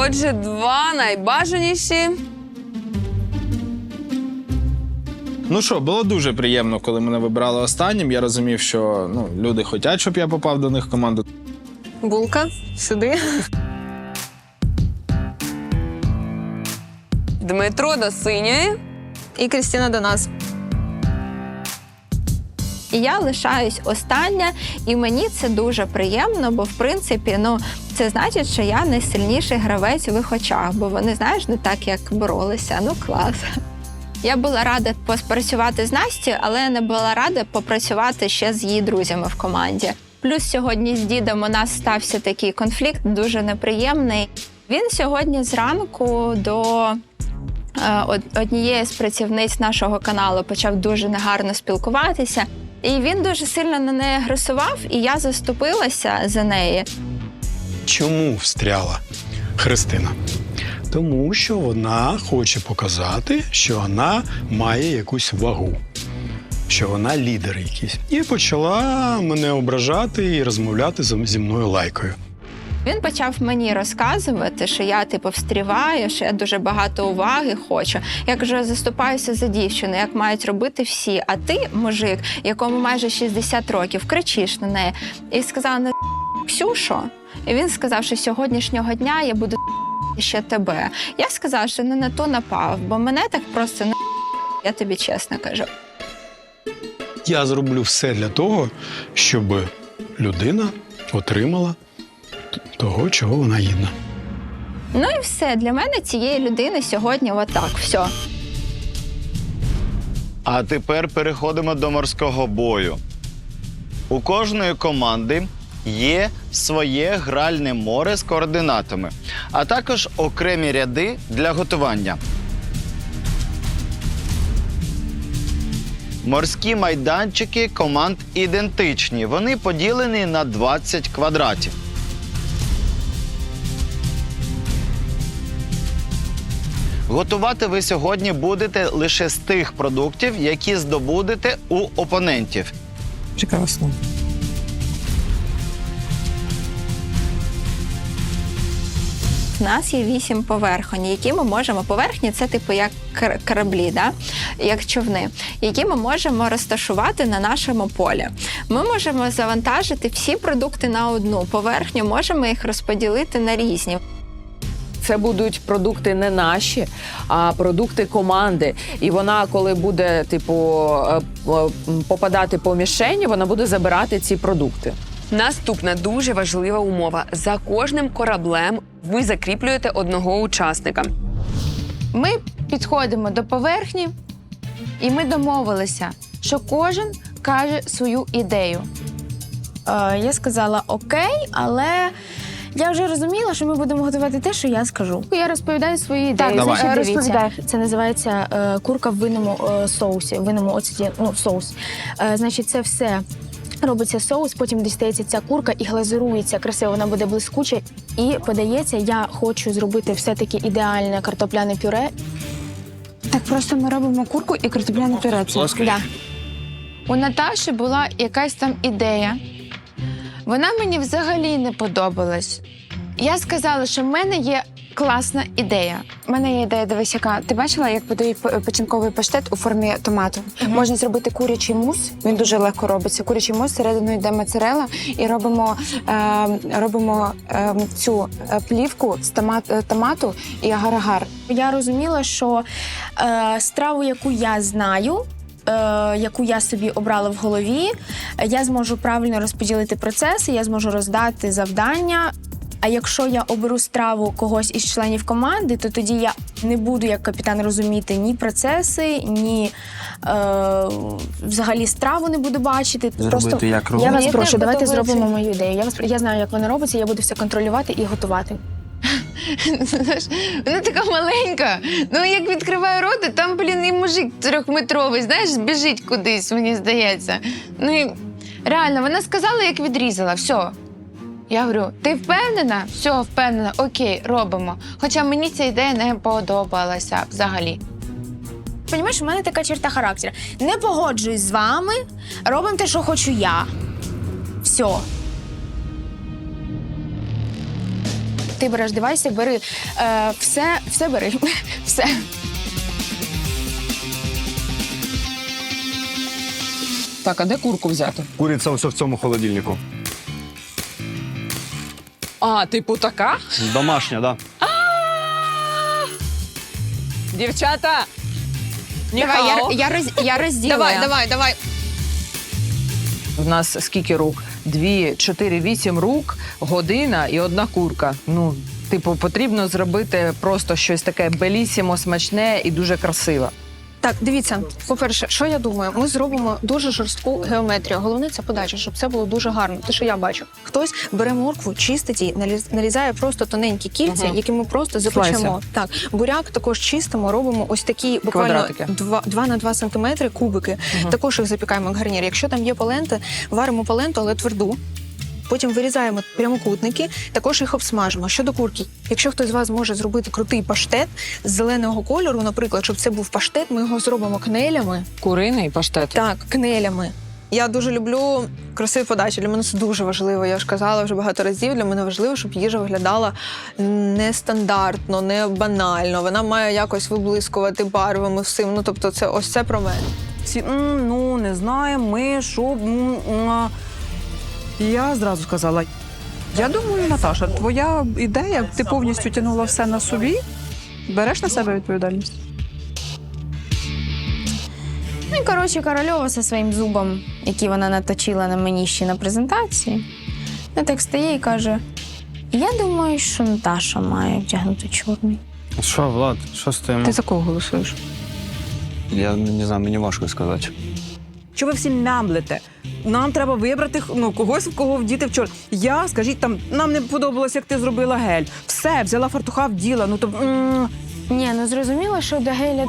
Отже, два найбажаніші. Ну що, було дуже приємно, коли мене вибрали останнім. Я розумів, що ну, люди хочуть, щоб я попав до них в команду. Булка сюди. Дмитро до синьої. І Крістіна до нас. І я лишаюсь остання, і мені це дуже приємно, бо в принципі, ну це значить, що я найсильніший гравець в їх очах, бо вони, знаєш, не так як боролися. Ну клас. Я була рада поспрацювати з Настю, але не була рада попрацювати ще з її друзями в команді. Плюс сьогодні з дідом у нас стався такий конфлікт, дуже неприємний. Він сьогодні зранку до е, однієї з працівниць нашого каналу почав дуже негарно спілкуватися. І він дуже сильно на неї агресував, і я заступилася за неї. Чому встряла Христина? Тому що вона хоче показати, що вона має якусь вагу, що вона лідер якийсь. І почала мене ображати і розмовляти зі мною лайкою. Він почав мені розказувати, що я типу встріваю, що я дуже багато уваги хочу. Я кажу, заступаюся за дівчину, як мають робити всі. А ти, мужик, якому майже 60 років, кричиш на неї. І сказала не Ксюшо. І він сказав, що сьогоднішнього дня я буду ще тебе. Я сказала, що не на то напав, бо мене так просто не я тобі чесно кажу. Я зроблю все для того, щоб людина отримала того, чого вона гідна. Ну і все для мене цієї людини сьогодні отак. Все. А тепер переходимо до морського бою. У кожної команди є своє гральне море з координатами, а також окремі ряди для готування. Морські майданчики команд ідентичні. Вони поділені на 20 квадратів. Готувати ви сьогодні будете лише з тих продуктів, які здобудете у опонентів. Прекрасно. У нас є вісім поверхонь, які ми можемо. Поверхні це типу як кораблі, да? як човни, які ми можемо розташувати на нашому полі. Ми можемо завантажити всі продукти на одну поверхню, можемо їх розподілити на різні. Це будуть продукти не наші, а продукти команди. І вона, коли буде, типу, е, е, попадати по мішені, вона буде забирати ці продукти. Наступна дуже важлива умова: за кожним кораблем ви закріплюєте одного учасника. Ми підходимо до поверхні, і ми домовилися, що кожен каже свою ідею. Е, я сказала окей, але я вже розуміла, що ми будемо готувати те, що я скажу. Я розповідаю свої ідеї. Давай. Значить, дивіться. Це називається е, курка в винному е, соусі, в винному оцеті, ну, соус. Е, значить, це все. Робиться соус, потім дістається ця курка і глазурується красиво, вона буде блискуча і подається. Я хочу зробити все-таки ідеальне картопляне пюре. Так просто ми робимо курку і картопляне пюре. Це. ласка. Да. У Наташі була якась там ідея. Вона мені взагалі не подобалась. Я сказала, що в мене є класна ідея. У мене є ідея, дивись, яка ти бачила, як подають печінковий паштет у формі томату. Можна зробити курячий мус. Він дуже легко робиться. Курячий мус всередину йде моцарела, і робимо, е, робимо е, цю плівку з томат, е, томату і агар-агар. Я розуміла, що е, страву, яку я знаю. Е, Яку я собі обрала в голові, я зможу правильно розподілити процеси, я зможу роздати завдання. А якщо я оберу страву когось із членів команди, то тоді я не буду як капітан розуміти ні процеси, ні е, взагалі страву не буду бачити. Зробити як я вас прошу, давайте зробимо мою ідею. Я вас я знаю, як вона робиться. Я буду все контролювати і готувати. Вона така маленька. Ну як відкриває рота, там, блін, і мужик трьохметровий, знаєш, біжить кудись, мені здається. Ну і реально, вона сказала, як відрізала, все. Я говорю, ти впевнена? Все, впевнена, окей, робимо. Хоча мені ця ідея не подобалася взагалі. Понімаєш, у мене така черта характеру. Не погоджуюсь з вами, робимо те, що хочу я. Все. Ти береш девайси, бери е, все, все бери. все. Так, а де курку взяти? Куриця ось в цьому холодильнику. А, типу така? Домашня, да. Дівчата! Давай, я, я, роз, я розділю. Давай, давай, давай. В нас скільки рук? Дві, чотири, вісім рук, година і одна курка. Ну, типу, потрібно зробити просто щось таке белісімо, смачне і дуже красиве. Так, дивіться, по-перше, що я думаю, ми зробимо дуже жорстку геометрію. Головне це подача, щоб це було дуже гарно. Те, що я бачу. Хтось бере моркву, чистить її, наліз- нарізає просто тоненькі кільця, Мгм. які ми просто запечемо. Так, буряк також чистимо, робимо ось такі буквально Квадратики. 2, 2 на 2 сантиметри кубики. Також їх запікаємо як гарнір. Якщо там є полента, варимо поленту, але тверду. Потім вирізаємо прямокутники, також їх обсмажимо. Щодо курки, якщо хтось з вас може зробити крутий паштет з зеленого кольору, наприклад, щоб це був паштет, ми його зробимо кнелями. Куриний паштет. Так, кнелями. Я дуже люблю красиві подачі. Для мене це дуже важливо. Я ж казала вже багато разів. Для мене важливо, щоб їжа виглядала нестандартно, не банально. Вона має якось виблискувати барвами всім. Ну тобто, це ось це про мене. Всі, ну, не знаємо, ми, що. М, м, а». І Я зразу сказала: я думаю, Наташа, твоя ідея, ти повністю тягнула все на собі, береш на себе відповідальність. Ну і коротше, корольова зі своїм зубом, який вона наточила на мені ще на презентації, вона так стає і каже: Я думаю, що Наташа має вдягнути чорний. Що, Влад, що стоїмо? Ти за кого голосуєш? Я не знаю, мені важко сказати. Що ви всі мямлите? Нам треба вибрати ну, когось, в кого вдіти в чорт. Я, скажіть, там, нам не подобалось, як ти зробила гель. Все, взяла фартуха, вділа. Ну, то, Ні, ну зрозуміло, що до геля,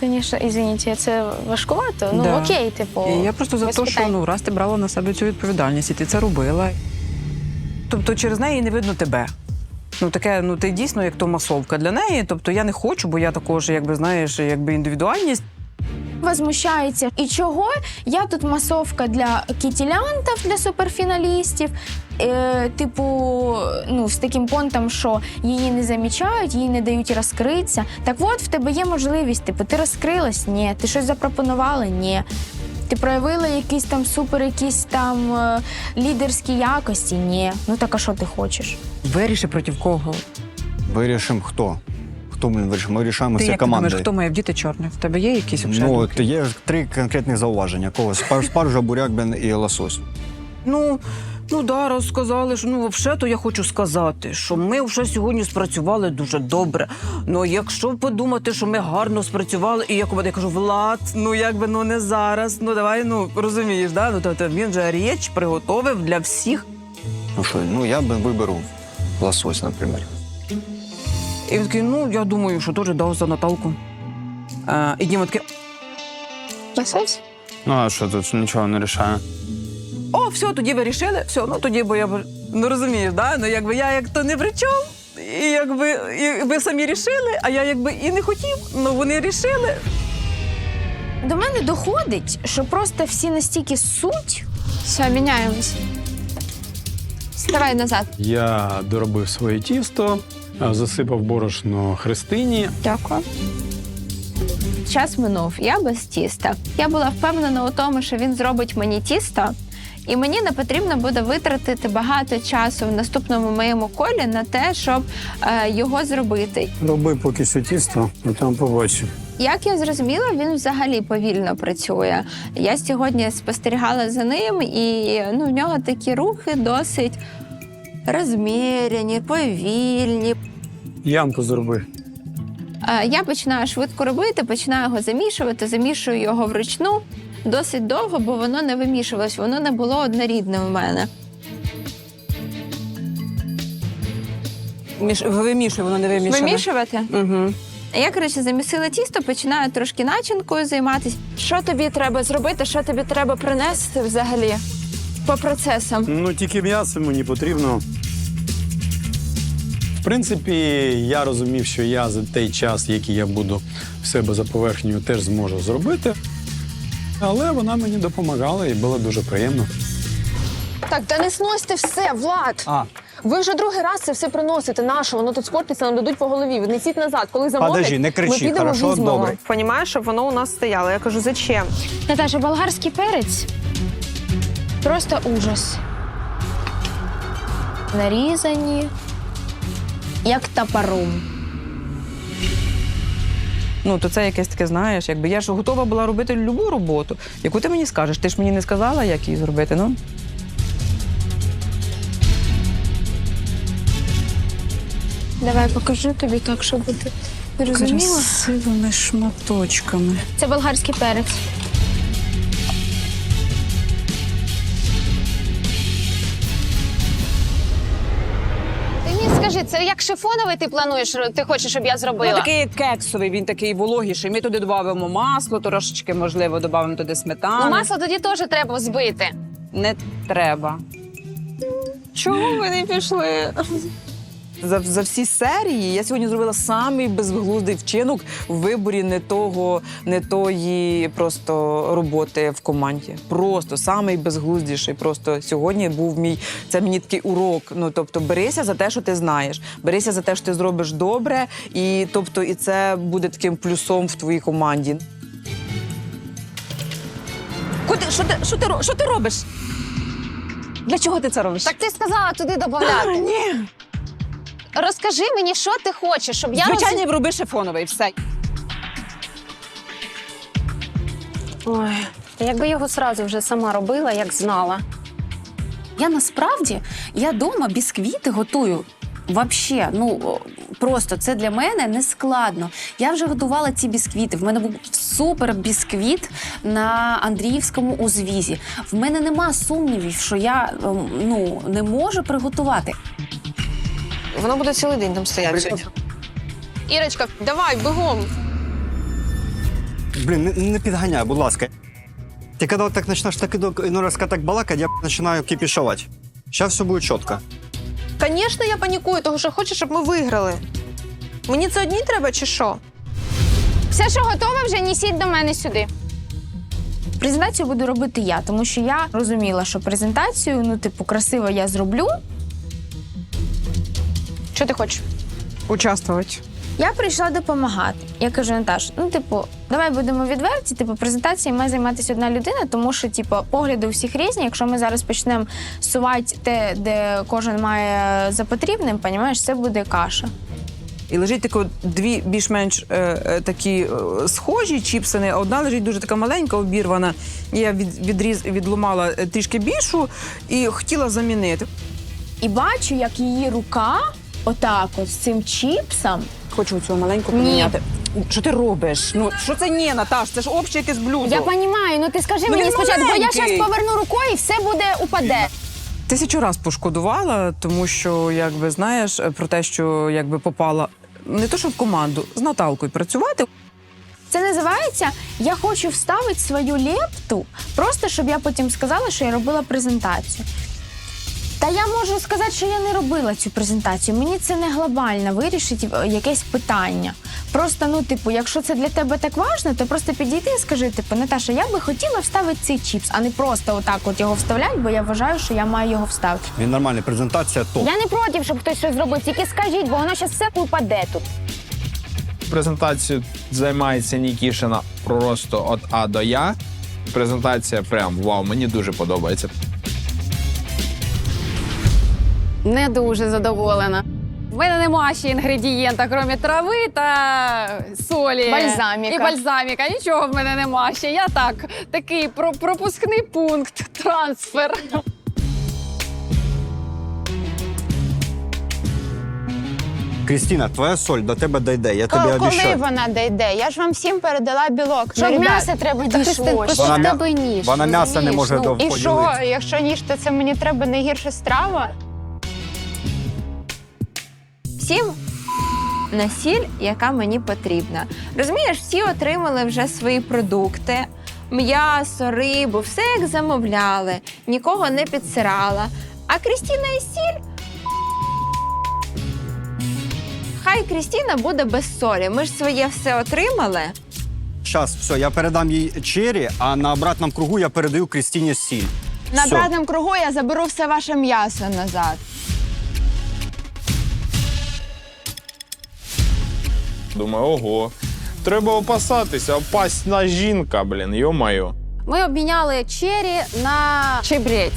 звісно, извините, це важкувато. Ну Да. окей, типу. І я просто за те, що ну, раз ти брала на себе цю відповідальність, і ти це робила. Тобто через неї не видно тебе. Ну, таке, ну ти дійсно як то масовка для неї. Тобто я не хочу, бо я також, якби знаєш, якби індивідуальність. Возмущається. І чого я тут масовка для кітілянтів, для суперфіналістів. Е, типу, ну, з таким понтом, що її не замічають, їй не дають розкритися. Так от в тебе є можливість, типу, ти розкрилась? Ні. Ти щось запропонувала? Ні. Ти проявила якісь там супер, якісь там е, лідерські якості? Ні. Ну так а що ти хочеш? Виріши проти кого. Вирішимо хто. Хто ми вирішимо? Ми вирішаємо Ти всі як ти думаєш, хто має вдіти чорне? В тебе є якісь Ну, взагалі? от є три конкретні зауваження. Кого? Спар- Спаржа, буряк, бен і лосось. Ну, ну да, раз сказали, що ну взагалі, то я хочу сказати, що ми вже сьогодні спрацювали дуже добре. Ну, якщо подумати, що ми гарно спрацювали, і як я кажу, Влад, ну якби ну не зараз. Ну давай, ну розумієш, да? Ну тобто він же річ приготовив для всіх. Ну що, ну я би виберу лосось, наприклад. І він такий, ну я думаю, що теж дав за Наталку. А, і Діма такий, Лосось? Ну, а що тут нічого не рішає? о, все, тоді ви рішили, все, ну тоді, бо я б- ну розумієш, да? Ну якби я як то не при чому, і якби і ви самі рішили, а я якби і не хотів, ну вони рішили. До мене доходить, що просто всі настільки суть. Все, міняємось. Ставай назад. Я доробив своє тісто, засипав борошно Христині. Дякую. Час минув, я без тіста. Я була впевнена у тому, що він зробить мені тісто, і мені не потрібно буде витратити багато часу в наступному моєму колі на те, щоб е, його зробити. Роби поки що тісто, а там побачимо. Як я зрозуміла, він взагалі повільно працює. Я сьогодні спостерігала за ним, і ну, в нього такі рухи досить розміряні, повільні. Ямку зроби. Я починаю швидко робити, починаю його замішувати, замішую його вручну досить довго, бо воно не вимішувалось, воно не було однорідне у мене. Міш... Вимішуй, воно не вимішане. Вимішувати? Угу. Я, коротше, замісила тісто, починаю трошки начинкою займатися. Що тобі треба зробити? Що тобі треба принести взагалі по процесам? Ну, тільки м'ясо мені потрібно. В принципі, я розумів, що я за той час, який я буду в себе за поверхнею, теж зможу зробити. Але вона мені допомагала і було дуже приємно. Так, та не сносьте все, Влад. А, Ви вже другий раз це все приносите. Нащо? Воно тут скотиться, нам дадуть по голові. Віднесіть назад. Коли замовлять, Подожди, не кричи, ми підемо, хорошо? візьмемо. Добре. Понімаєш, щоб воно у нас стояло. Я кажу, зачем? Наташа, болгарський перець просто ужас. Нарізані, як топором. Ну, то це якесь таке, знаєш, якби я ж готова була робити любу роботу, яку ти мені скажеш. Ти ж мені не сказала, як її зробити, ну? Давай покажу тобі так, щоб ти розуміла. Красивими шматочками. Це болгарський перець. Скажи, це як шифоновий ти плануєш, ти хочеш, щоб я зробила? Ну, такий кексовий, він такий вологіший. Ми туди додамо масло, трошечки, можливо, додамо туди сметану. Ну, масло тоді теж треба збити. Не треба. Чому ви не пішли? За, за всі серії я сьогодні зробила самий безглуздий вчинок в виборі не того, не тої просто роботи в команді. Просто самий безглуздіший. Просто сьогодні був мій це мені такий урок. Ну тобто, берися за те, що ти знаєш, берися за те, що ти зробиш добре, і тобто, і це буде таким плюсом в твоїй команді. Куди, що, ти, що, ти, що ти робиш? Для чого ти це робиш? Так ти сказала туди додати. ні. Розкажи мені, що ти хочеш, щоб я Звичайно, роз... роби шифоновий, все. Ой, та якби його сразу вже сама робила, як знала. Я насправді я дома бісквіти готую. Вообще, ну просто це для мене не складно. Я вже готувала ці бісквіти. В мене був супер бісквіт на Андріївському узвізі. В мене нема сумнівів, що я ем, ну не можу приготувати. Воно буде цілий день там стояти. Ірочка, давай, бігом. Блін, не, не підганяй, будь ласка. Ти коли так почнеш так іну раз так балакати, я починаю кипішувати. Зараз все буде чітко. Звісно, я панікую, тому що хочу, щоб ми виграли. Мені це одній треба чи що? Все, що готове, вже несіть до мене сюди. Презентацію буду робити я, тому що я розуміла, що презентацію, ну, типу, красиво я зроблю. Що ти хочеш? Участвувати. Я прийшла допомагати. Я кажу, Наташ, ну, типу, давай будемо відверті. Типу, презентацією має займатися одна людина, тому що, типу, погляди у всіх різні. Якщо ми зараз почнемо сувати те, де кожен має за потрібним, понімаєш, це буде каша. І лежить тако дві більш-менш е, е, такі е, схожі чіпсини, а одна лежить дуже така маленька, обірвана. Я від, відріз, відломала е, трішки більшу і хотіла замінити. І бачу, як її рука, отак, от з цим чіпсом, Хочу цю маленьку Ні. поміняти. Що ти робиш? Ну що це ні, Наташ? Це ж обще якесь блюдо. Я розумію, ну ти скажи Ну, мені він спочатку, бо я маленький. зараз поверну рукою і все буде упаде. Тисячу раз пошкодувала, тому що, якби знаєш, е, про те, що якби попала не то, що в команду з Наталкою працювати. Це називається Я хочу вставити свою лепту, просто щоб я потім сказала, що я робила презентацію. Та я можу сказати, що я не робила цю презентацію. Мені це не глобально вирішить е, якесь питання. Просто, ну, типу, якщо це для тебе так важно, то просто підійди і скажи, типу, Наташа, я би хотіла вставити цей чіпс, а не просто отак от його вставляти, бо я вважаю, що я маю його вставити. Він нормальний, презентація топ. Я не проти, щоб хтось щось зробив, тільки скажіть, бо воно зараз все упаде тут. Презентацію займається Нікішина просто від А до Я. Презентація прям вау, мені дуже подобається. Не дуже задоволена. В мене нема ще інгредієнта, крім трави та солі. Бальзаміка. І бальзаміка. Нічого в мене нема ще. Я так, такий про- пропускний пункт, трансфер. Крістіна, твоя соль до тебе дійде, я тобі Коли обіцяю. вона дійде? Я ж вам всім передала білок. Щоб ребят, м'ясо треба дійшло. Вона, м'я- вона м'яса не може до І що, поділити. якщо ніж, то це мені треба не гірше страва? Всім на сіль, яка мені потрібна. Розумієш, всі отримали вже свої продукти. М'ясо, рибу, все як замовляли, нікого не підсирала. А Крістіна і сіль. Хай Крістіна буде без солі. Ми ж своє все отримали. Зараз, все, я передам їй чері, а на обратному кругу я передаю Крістіні сіль. На Все. обратному кругу я заберу все ваше м'ясо назад. Думаю, ого. Треба опасатися, опасна жінка, блін, йо-моє. Ми обміняли чері на чебрець.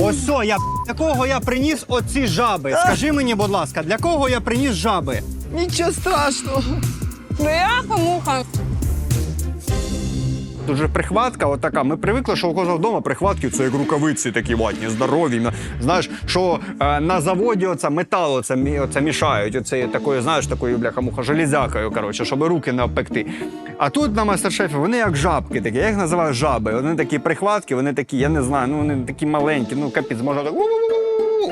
Ось о, я для кого я приніс оці жаби? Скажи мені, будь ласка, для кого я приніс жаби? Нічого страшного. Бляха-муха. Тут же прихватка, отака. Ми привикли, що у кожного вдома прихватки це як рукавиці такі ватні, здорові. Знаєш, що е, на заводі оце метал оце, оце мішають. Оце такою, знаєш, такою бляха-муха, железякою, коротше, щоб руки не обпекти. А тут на мастер-шефі вони як жабки такі, я їх називаю жаби. Вони такі прихватки, вони такі, я не знаю, ну вони такі маленькі, ну капець, можна так.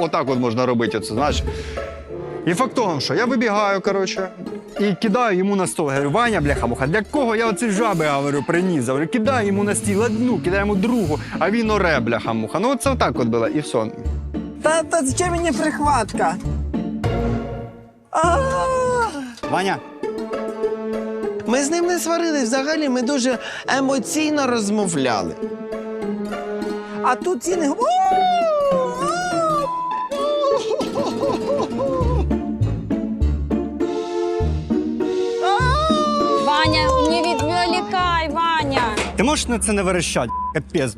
Отак от можна робити. Оце, знаєш. І фактом, що я вибігаю, коротше, і кидаю йому на стол. Говорю, Ваня, бляха-муха, для кого я оці жаби говорю, приніс? Говорю, кидаю йому на стіл одну, кидаю йому другу, а він оре, бляха-муха. Ну, це отак от було, і все. Та, та зачем мені прихватка? Ваня, Ми з ним не сварились взагалі, ми дуже емоційно розмовляли. А тут ціни. На це не верещать, капець.